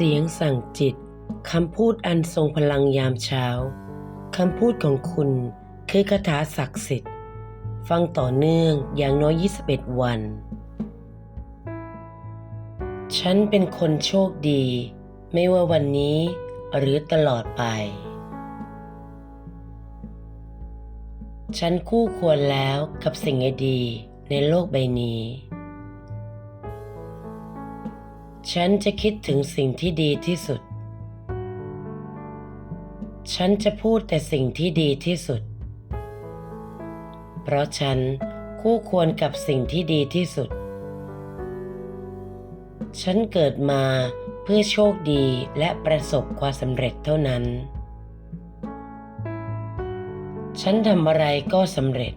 เสียงสั่งจิต คำพูดอันทรงพลังยามเช้า คำพูดของคุณคือคาถาศักดิ์สิทธิ์ ฟังต่อเนื่องอย่างน้อย 21 วัน ฉันเป็นคนโชคดี ไม่ว่าวันนี้หรือตลอดไป ฉันคู่ควรแล้วกับสิ่งดีในโลกใบนี้ ฉันจะคิดถึงสิ่งที่ดีที่สุด ฉันจะพูดแต่สิ่งที่ดีที่สุด เพราะฉันคู่ควรกับสิ่งที่ดีที่สุด ฉันเกิดมาเพื่อโชคดีและประสบความสำเร็จเท่านั้น ฉันทำอะไรก็สำเร็จ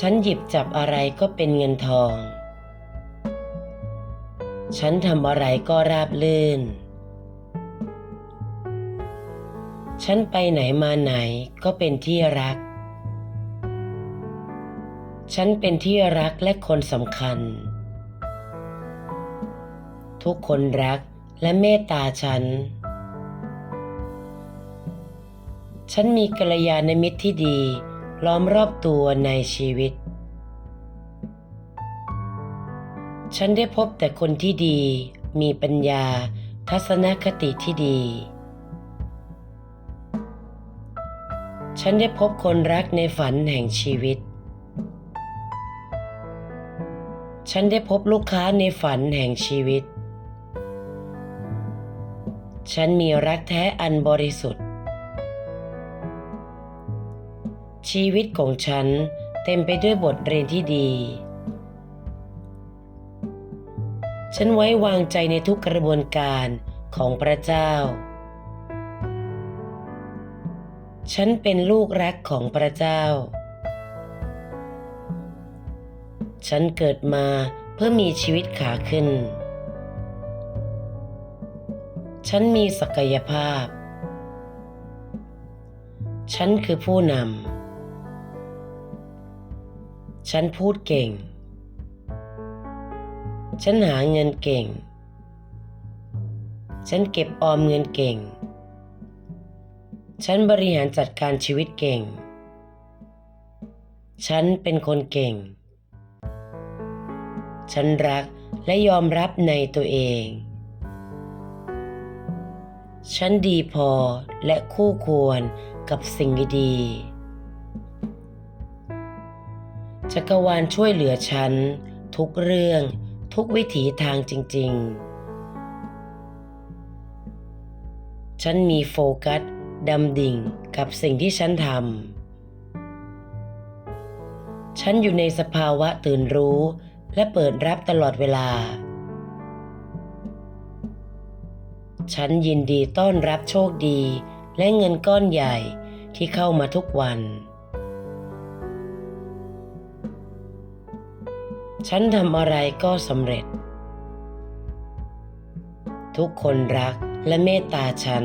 ฉันหยิบจับอะไรก็เป็นเงินทอง ฉันทำอะไรก็ราบลื่น ฉันไปไหนมาไหนก็เป็นที่รัก ฉันเป็นที่รักและคนสำคัญ ทุกคนรักและเมตตาฉัน ฉันมีกัลยาณมิตรที่ดีล้อมรอบตัวในชีวิต ฉันได้พบแต่คนที่ดี มีปัญญา ทัศนคติที่ดี ฉันได้พบคนรักในฝันแห่งชีวิต ฉันได้พบลูกค้าในฝันแห่งชีวิต ฉันมีรักแท้อันบริสุทธิ์ ชีวิตของฉันเต็มไปด้วยบทเรียนที่ดี ฉันไว้วางใจในทุกกระบวนการของพระเจ้า ฉันเป็นลูกรักของพระเจ้า ฉันเกิดมาเพื่อมีชีวิตขาขึ้น ฉันมีศักยภาพ ฉันคือผู้นำ ฉันพูดเก่ง ฉันหาเงินเก่ง ฉันเก็บออมเงินเก่ง ฉันบริหารจัดการชีวิตเก่ง ฉันเป็นคนเก่ง ฉันรักและยอมรับในตัวเอง ฉันดีพอและคู่ควรกับสิ่งดีจักรวาลช่วยเหลือฉันทุกเรื่อง ทุกวิถีทางจริง ๆ ฉันมีโฟกัสดำดิ่งกับสิ่งที่ฉันทำ ฉันอยู่ในสภาวะตื่นรู้และเปิดรับตลอดเวลา ฉันยินดีต้อนรับโชคดีและเงินก้อนใหญ่ที่เข้ามาทุกวัน ฉันทำอะไรก็สำเร็จ ทุกคนรักและเมตตาฉัน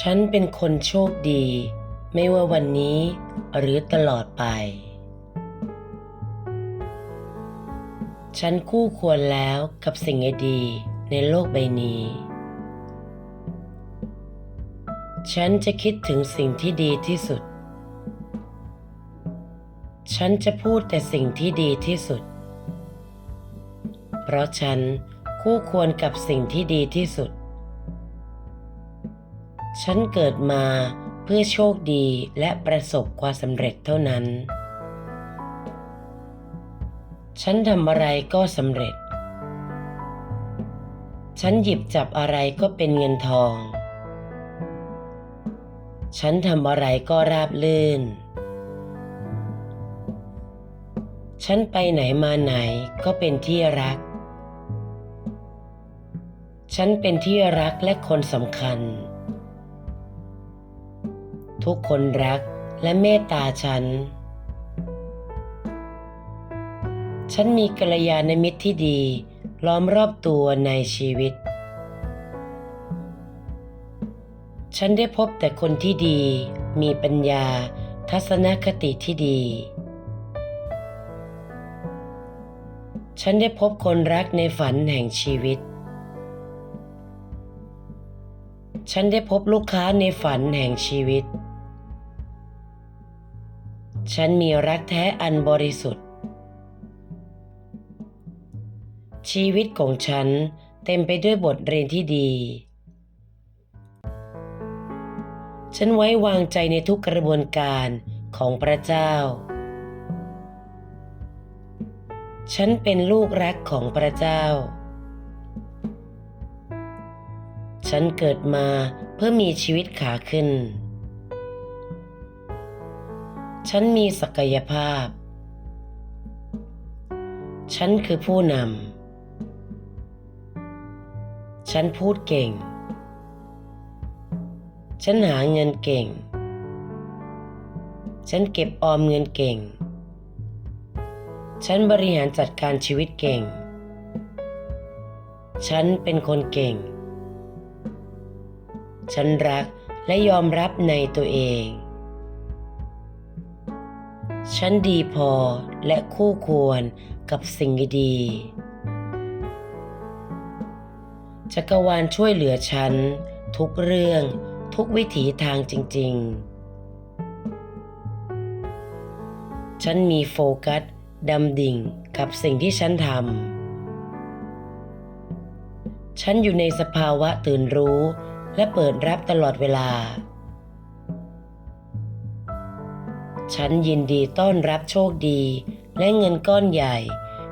ฉันเป็นคนโชคดี ไม่ว่าวันนี้หรือตลอดไป ฉันคู่ควรแล้วกับสิ่งดีในโลกใบนี้ฉันจะคิดถึงสิ่งที่ดีที่สุด ฉันจะพูดแต่สิ่งที่ดีที่สุด เพราะฉันคู่ควรกับสิ่งที่ดีที่สุด ฉันเกิดมาเพื่อโชคดีและประสบความสำเร็จเท่านั้น ฉันทำอะไรก็สำเร็จ ฉันหยิบจับอะไรก็เป็นเงินทอง ฉันทำอะไรก็ราบลื่น ฉันไปไหนมาไหนก็เป็นที่รัก ฉันเป็นที่รักและคนสำคัญ ทุกคนรักและเมตตาฉัน ฉันมีกัลยาณมิตรที่ดีล้อมรอบตัวในชีวิต ฉันได้พบแต่คนที่ดี มีปัญญาทัศนคติที่ดี ฉันได้พบคนรักในฝันแห่งชีวิต ฉันได้พบลูกค้าในฝันแห่งชีวิต ฉันมีรักแท้อันบริสุทธิ์ ชีวิตของฉันเต็มไปด้วยบทเรียนที่ดี ฉันไว้วางใจในทุกกระบวนการของพระเจ้า ฉันเป็นลูกรักของพระเจ้า ฉันเกิดมาเพื่อมีชีวิตขาขึ้น ฉันมีศักยภาพ ฉันคือผู้นำ ฉันพูดเก่ง ฉันหาเงินเก่ง ฉันเก็บออมเงินเก่ง ฉันบริหารจัดการชีวิตเก่ง ฉันเป็นคนเก่ง ฉันรักและยอมรับในตัวเอง ฉันดีพอและคู่ควรกับสิ่งดีจักรวาลช่วยเหลือฉัน ทุกเรื่องทุกวิถีทางจริง ๆ ฉันมีโฟกัส ดำดิ่งกับสิ่งที่ฉันทำ ฉันอยู่ในสภาวะตื่นรู้และเปิดรับตลอดเวลา ฉันยินดีต้อนรับโชคดีและเงินก้อนใหญ่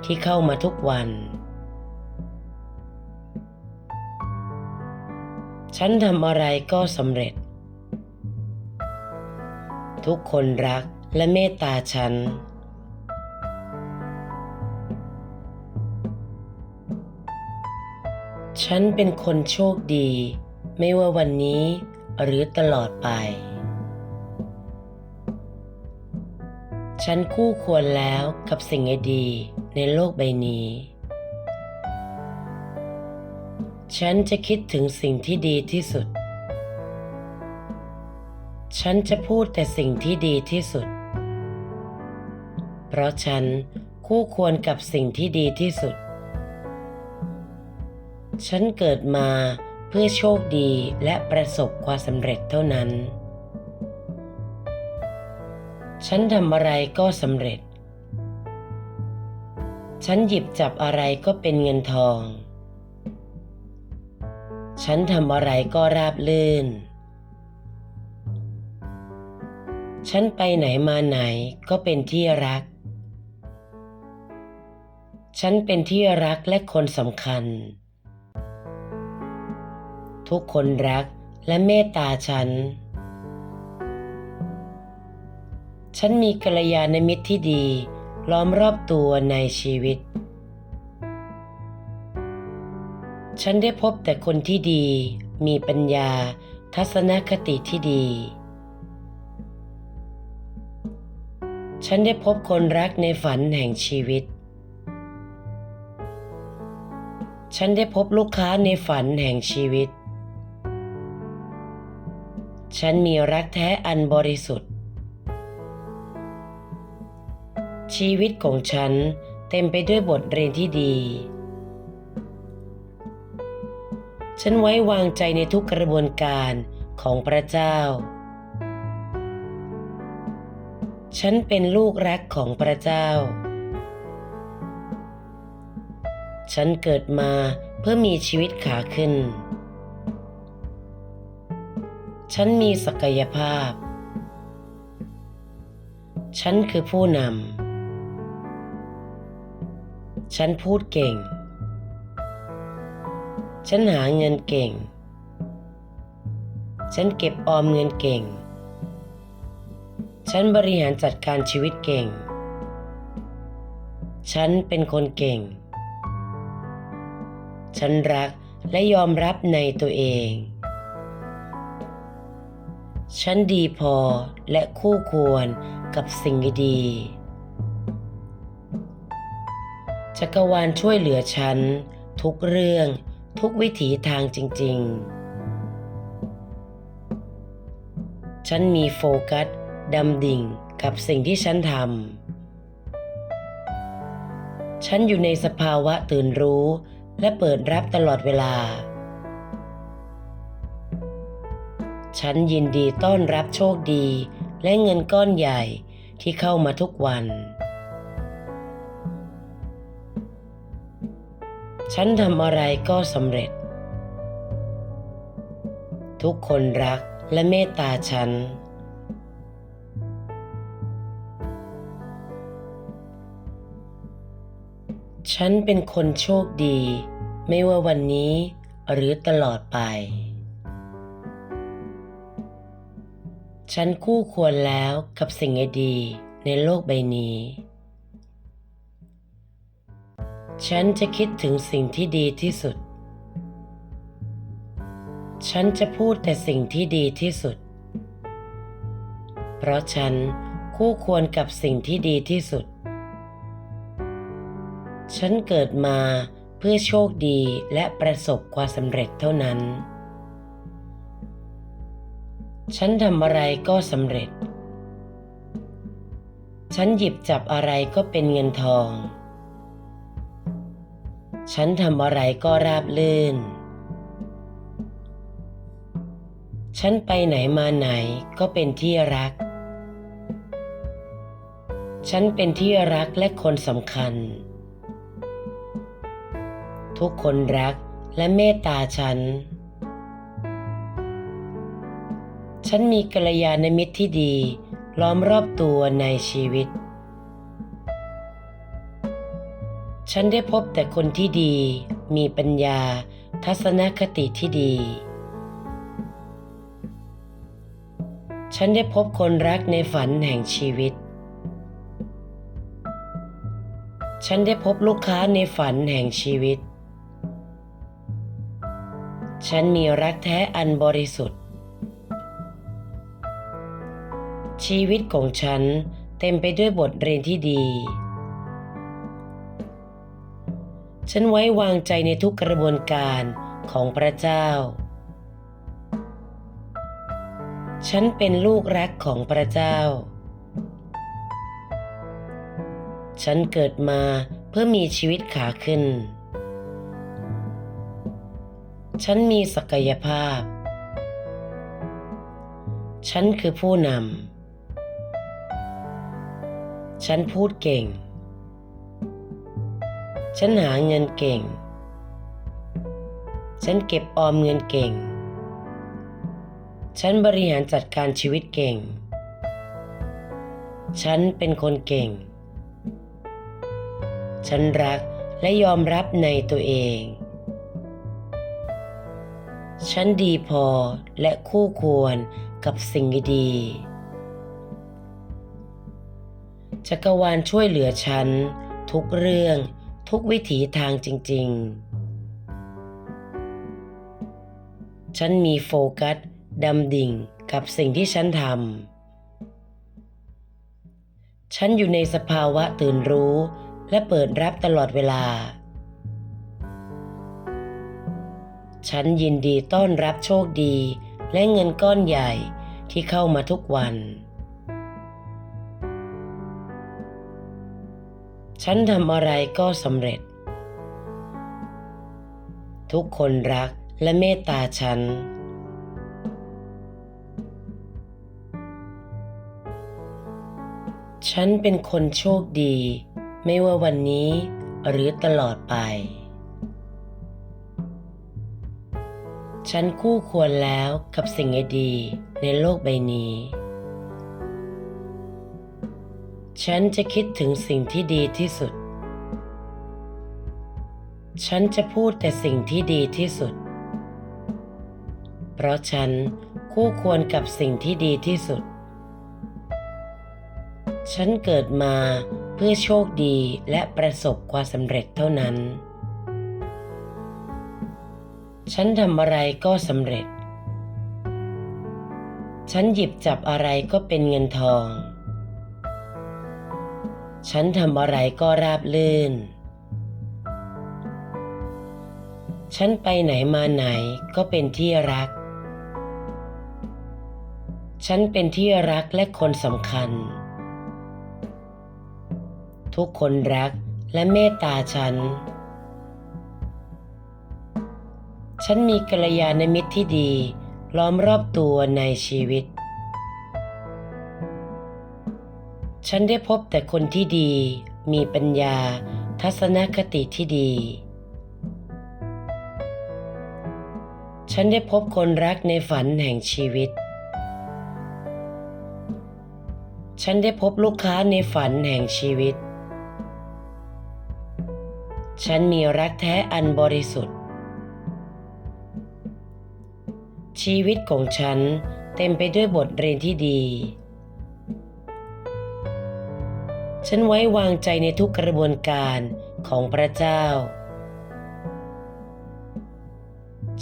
ที่เข้ามาทุกวัน ฉันทำอะไรก็สำเร็จ ทุกคนรักและเมตตาฉัน ฉันเป็นคนโชคดี ไม่ว่าวันนี้หรือตลอดไป ฉันคู่ควรแล้วกับสิ่งดีในโลกใบนี้ ฉันจะคิดถึงสิ่งที่ดีที่สุด ฉันจะพูดแต่สิ่งที่ดีที่สุด เพราะฉันคู่ควรกับสิ่งที่ดีที่สุด ฉันเกิดมาเพื่อโชคดีและประสบความสำเร็จเท่านั้น ฉันทำอะไรก็สำเร็จ ฉันหยิบจับอะไรก็เป็นเงินทอง ฉันทำอะไรก็ราบลื่น ฉันไปไหนมาไหนก็เป็นที่รัก ฉันเป็นที่รักและคนสำคัญ ทุกคนรักและเมตตาฉัน ฉันมีกัลยาณมิตรที่ดีล้อมรอบตัวในชีวิต ฉันได้พบแต่คนที่ดี มีปัญญา ทัศนคติที่ดี ฉันได้พบคนรักในฝันแห่งชีวิต ฉันได้พบลูกค้าในฝันแห่งชีวิต ฉันมีรักแท้อันบริสุทธิ์ ชีวิตของฉันเต็มไปด้วยบทเรียนที่ดี ฉันไว้วางใจในทุกกระบวนการของพระเจ้า ฉันเป็นลูกรักของพระเจ้า ฉันเกิดมาเพื่อมีชีวิตขาขึ้น ฉันมีศักยภาพ ฉันคือผู้นำ ฉันพูดเก่ง ฉันหาเงินเก่ง ฉันเก็บออมเงินเก่ง ฉันบริหารจัดการชีวิตเก่ง ฉันเป็นคนเก่ง ฉันรักและยอมรับในตัวเอง ฉันดีพอและคู่ควรกับสิ่งดีจักรวาลช่วยเหลือฉัน ทุกเรื่องทุกวิถีทางจริง ๆ ฉันมีโฟกัสดำดิ่งกับสิ่งที่ฉันทำ ฉันอยู่ในสภาวะตื่นรู้และเปิดรับตลอดเวลา ฉันยินดีต้อนรับโชคดี และเงินก้อนใหญ่ที่เข้ามาทุกวัน ฉันทำอะไรก็สำเร็จ ทุกคนรักและเมตตาฉัน ฉันเป็นคนโชคดี ไม่ว่าวันนี้หรือตลอดไป ฉันคู่ควรแล้วกับสิ่งดีในโลกใบนี้ ฉันจะคิดถึงสิ่งที่ดีที่สุด ฉันจะพูดแต่สิ่งที่ดีที่สุด เพราะฉันคู่ควรกับสิ่งที่ดีที่สุด ฉันเกิดมาเพื่อโชคดีและประสบความสำเร็จเท่านั้น ฉันทำอะไรก็สำเร็จ ฉันหยิบจับอะไรก็เป็นเงินทอง ฉันทำอะไรก็ราบลื่น ฉันไปไหนมาไหนก็เป็นที่รัก ฉันเป็นที่รักและคนสำคัญ ทุกคนรักและเมตตาฉัน ฉันมีกัลยาณมิตรที่ดี ล้อมรอบตัวในชีวิต ฉันได้พบแต่คนที่ดี มีปัญญา ทัศนคติที่ดี ฉันได้พบคนรักในฝันแห่งชีวิต ฉันได้พบลูกค้าในฝันแห่งชีวิต ฉันมีรักแท้อันบริสุทธิ์ ชีวิตของฉันเต็มไปด้วยบทเรียนที่ดี ฉันไว้วางใจในทุกกระบวนการของพระเจ้า ฉันเป็นลูกรักของพระเจ้า ฉันเกิดมาเพื่อมีชีวิตขาขึ้น ฉันมีศักยภาพ ฉันคือผู้นำ ฉันพูดเก่ง ฉันหาเงินเก่ง ฉันเก็บออมเงินเก่ง ฉันบริหารจัดการชีวิตเก่ง ฉันเป็นคนเก่ง ฉันรักและยอมรับในตัวเอง ฉันดีพอและคู่ควรกับสิ่งดีๆ จักรวาลช่วยเหลือฉัน ทุกเรื่อง ทุกวิถีทางจริง ๆ ฉันมีโฟกัสดำดิ่งกับสิ่งที่ฉันทำ ฉันอยู่ในสภาวะตื่นรู้และเปิดรับตลอดเวลา ฉันยินดีต้อนรับโชคดีและเงินก้อนใหญ่ที่เข้ามาทุกวัน ฉันทำอะไรก็สำเร็จ ทุกคนรักและเมตตาฉัน ฉันเป็นคนโชคดี ไม่ว่าวันนี้หรือตลอดไป ฉันคู่ควรแล้วกับสิ่งดีในโลกใบนี้ ฉันจะคิดถึงสิ่งที่ดีที่สุด ฉันจะพูดแต่สิ่งที่ดีที่สุด เพราะฉันคู่ควรกับสิ่งที่ดีที่สุด ฉันเกิดมาเพื่อโชคดีและประสบความสำเร็จเท่านั้น ฉันทำอะไรก็สำเร็จ ฉันหยิบจับอะไรก็เป็นเงินทอง ฉันทำอะไรก็ราบลื่น ฉันไปไหนมาไหนก็เป็นที่รัก ฉันเป็นที่รักและคนสำคัญ ทุกคนรักและเมตตาฉัน ฉันมีกัลยาณมิตรที่ดีล้อมรอบตัวในชีวิต ฉันได้พบแต่คนที่ดี มีปัญญา ทัศนคติที่ดี ฉันได้พบคนรักในฝันแห่งชีวิต ฉันได้พบลูกค้าในฝันแห่งชีวิต ฉันมีรักแท้อันบริสุทธิ์ ชีวิตของฉันเต็มไปด้วยบทเรียนที่ดี ฉันไว้วางใจในทุกกระบวนการของพระเจ้า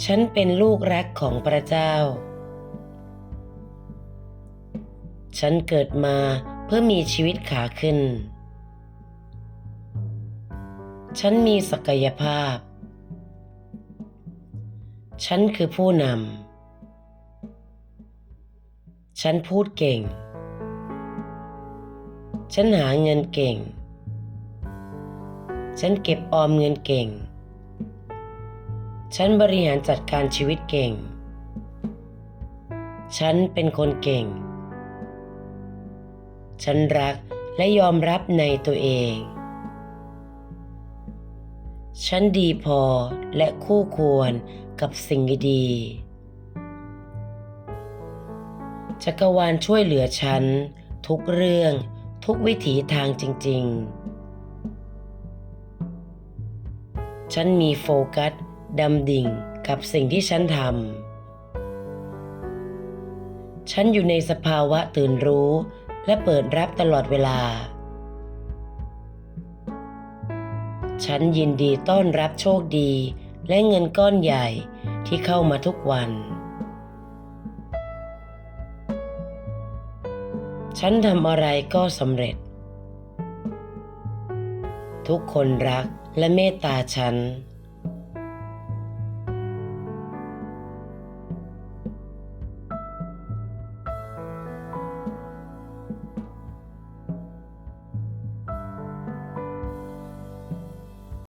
ฉันเป็นลูกรักของพระเจ้า ฉันเกิดมาเพื่อมีชีวิตขาขึ้น ฉันมีศักยภาพ ฉันคือผู้นำ ฉันพูดเก่ง ฉันหาเงินเก่ง ฉันเก็บออมเงินเก่ง ฉันบริหารจัดการชีวิตเก่ง ฉันเป็นคนเก่ง ฉันรักและยอมรับในตัวเอง ฉันดีพอและคู่ควรกับสิ่งดีๆจักรวาลช่วยเหลือฉันทุกเรื่อง ทุกวิถีทางจริง ๆ ฉันมีโฟกัสดำดิ่งกับสิ่งที่ฉันทำ ฉันอยู่ในสภาวะตื่นรู้และเปิดรับตลอดเวลา ฉันยินดีต้อนรับโชคดีและเงินก้อนใหญ่ที่เข้ามาทุกวัน ฉันทำอะไรก็สำเร็จ ทุกคนรักและเมตตาฉัน